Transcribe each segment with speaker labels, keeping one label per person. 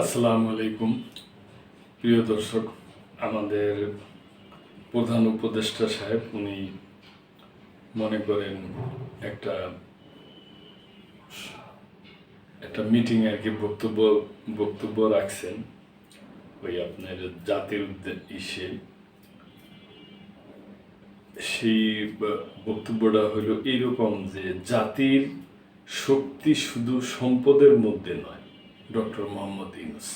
Speaker 1: আসসালামু আলাইকুম। প্রিয় দর্শক, আমাদের প্রধান উপদেষ্টা সাহেব, উনি মনে করেন একটা একটা মিটিং আর কি বক্তব্য বক্তব্য রাখছেন ওই আপনার জাতির ইসে সেই বক্তব্যটা হলো এইরকম যে জাতির শক্তি শুধু সম্পদের মধ্যে নয় ডক্টর মোহাম্মদ ইউনুস।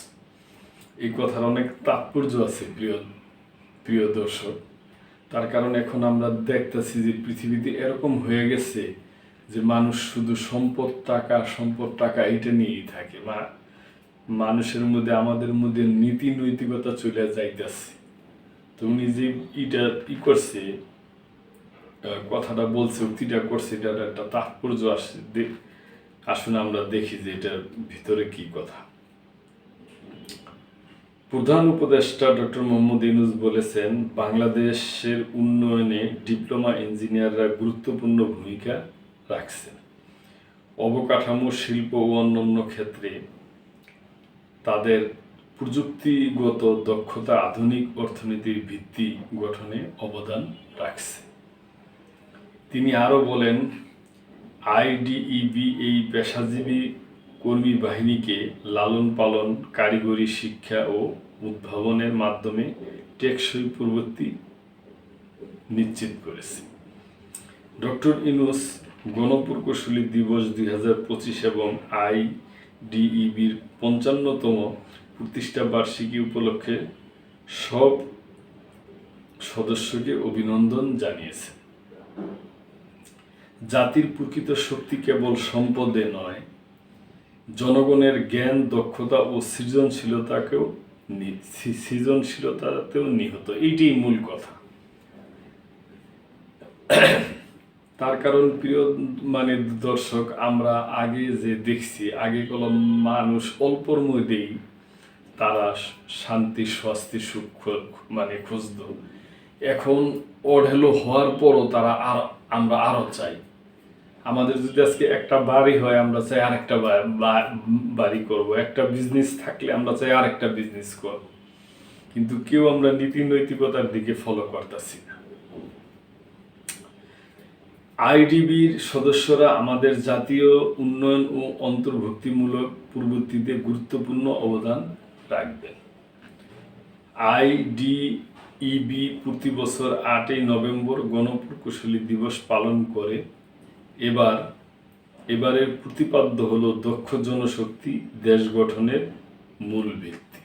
Speaker 1: এই কথার অনেক তাৎপর্য আছে, প্রিয় প্রিয় দর্শক। তার কারণ এখন আমরা দেখতেছি যে পৃথিবীতে এরকম হয়ে গেছে যে মানুষ শুধু সম্পদ টাকা সম্পদ টাকা এটা নিয়েই থাকে। বা মানুষের মধ্যে, আমাদের মধ্যে নীতি নৈতিকতা চলে যাইতেছে। তো উনি যে ইটা ই করছে কথাটা বলছে, উক্তিটা করছে, এটার একটা তাৎপর্য আসছে। আসুন আমরা দেখি যে এটার ভিতরে কি কথা। প্রধান উপদেষ্টা ডক্টর মোহাম্মদ ইউনুস বলেছেন, বাংলাদেশের উন্নয়নে ডিপ্লোমা ইঞ্জিনিয়াররা গুরুত্বপূর্ণ ভূমিকা রাখছেন। অবকাঠামো, শিল্প ও অন্যান্য ক্ষেত্রে তাদের প্রযুক্তিগত দক্ষতা আধুনিক অর্থনীতির ভিত্তি গঠনে অবদান রাখছে। তিনি আরও বলেন আইডিইবি এই পেশাজীবী কর্মী বাহিনীকে লালন পালন, কারিগরি শিক্ষা ও উদ্ভাবনের মাধ্যমে টেকসই প্রবৃত্তি নিশ্চিত করেছে। ডক্টর ইনুস গণপ্রকৌশলী দিবস দুই হাজার পঁচিশ এবং আইডিইবির পঞ্চান্নতম প্রতিষ্ঠা বার্ষিকী উপলক্ষে সব সদস্যকে অভিনন্দন জানিয়েছেন। জাতির প্রকৃত শক্তি কেবল সম্পদে নয়, জনগণের জ্ঞান, দক্ষতা ও সৃজনশীলতাকেও সৃজনশীলতাতেও নিহত। এইটাই মূল কথা। তার কারণ প্রিয় মানে দর্শক, আমরা আগে যে দেখছি, আগে কলম মানুষ অল্পর মধ্যেই তারা শান্তি স্বস্তি সুখ মানে খুঁজত এখন অঢেলো হওয়ার পরও তারা আর, আমরা আরও চাই। আমাদের যদি আজকে একটা বাড়ি হয়, আমরা চাই আরেকটা বাড়ি করব। একটা বিজনেস থাকলে আমরা চাই আরেকটা বিজনেস করব। কিন্তু কেউ আমরা নীতি নৈতিকতার দিকে ফলো করতেছি না। আইডিবির সদস্যরা আমাদের জাতীয় উন্নয়ন ও অন্তর্ভুক্তিমূলক পূর্ববর্তীতে গুরুত্বপূর্ণ অবদান রাখবেন। আইডিইবি প্রতি বছর আটই নভেম্বর গণপ্রকৌশলী দিবস পালন করে এবার, এবারের প্রতিপাদ্য হলো দক্ষ জনশক্তি, দেশ গঠনের মূল ভিত্তি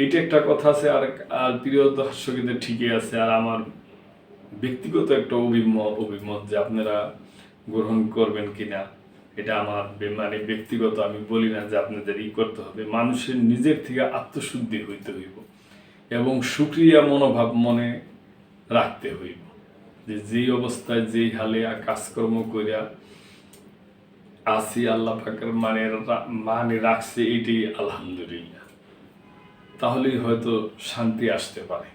Speaker 1: এইটা একটা কথা আছে, আর আর প্রিয় দর্শকদের ঠিকই আছে, আর আমার ব্যক্তিগত একটা অভিমত অভিমত যে আপনারা গ্রহণ করবেন কিনা, এটা আমার মানে ব্যক্তিগত, আমি বলি না যে আপনাদের ই করতে হবে, মানুষের নিজের থেকে আত্মশুদ্ধি হইতে হইব, এবং সুক্রিয়া মনোভাব মনে রাখতে হইব। যে যেই অবস্থায় যেই হালে কাজকর্ম করিয়া আসি, আল্লাহ পাকের মানে মানে রাখছে এটাই আলহামদুলিল্লাহ। তাহলেই হয়তো শান্তি আসতে পারে।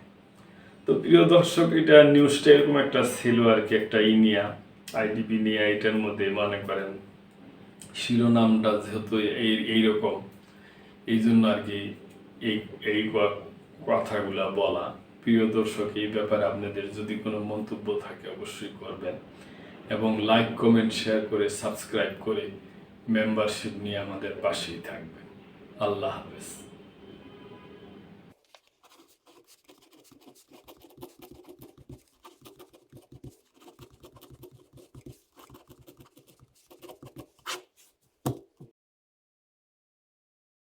Speaker 1: তো প্রিয় দর্শক, এটা নিউজটা এরকম একটা ছিল আর কি একটা ই নিয়া আইডিপি নিয়ে, এটার মধ্যে মনে করেন শিরোনামটা যেহেতু এই, এইরকম এই জন্য আর কি এই এই কথাগুলা বলা। প্রিয় দর্শক, এই ব্যাপারে আপনাদের যদি কোনো মন্তব্য থাকে অবশ্যই করবেন এবং লাইক কমেন্ট শেয়ার করে সাবস্ক্রাইব করে মেম্বারশিপ নিয়ে আমাদের পাশেই থাকবেন। আল্লাহ হাফেজ।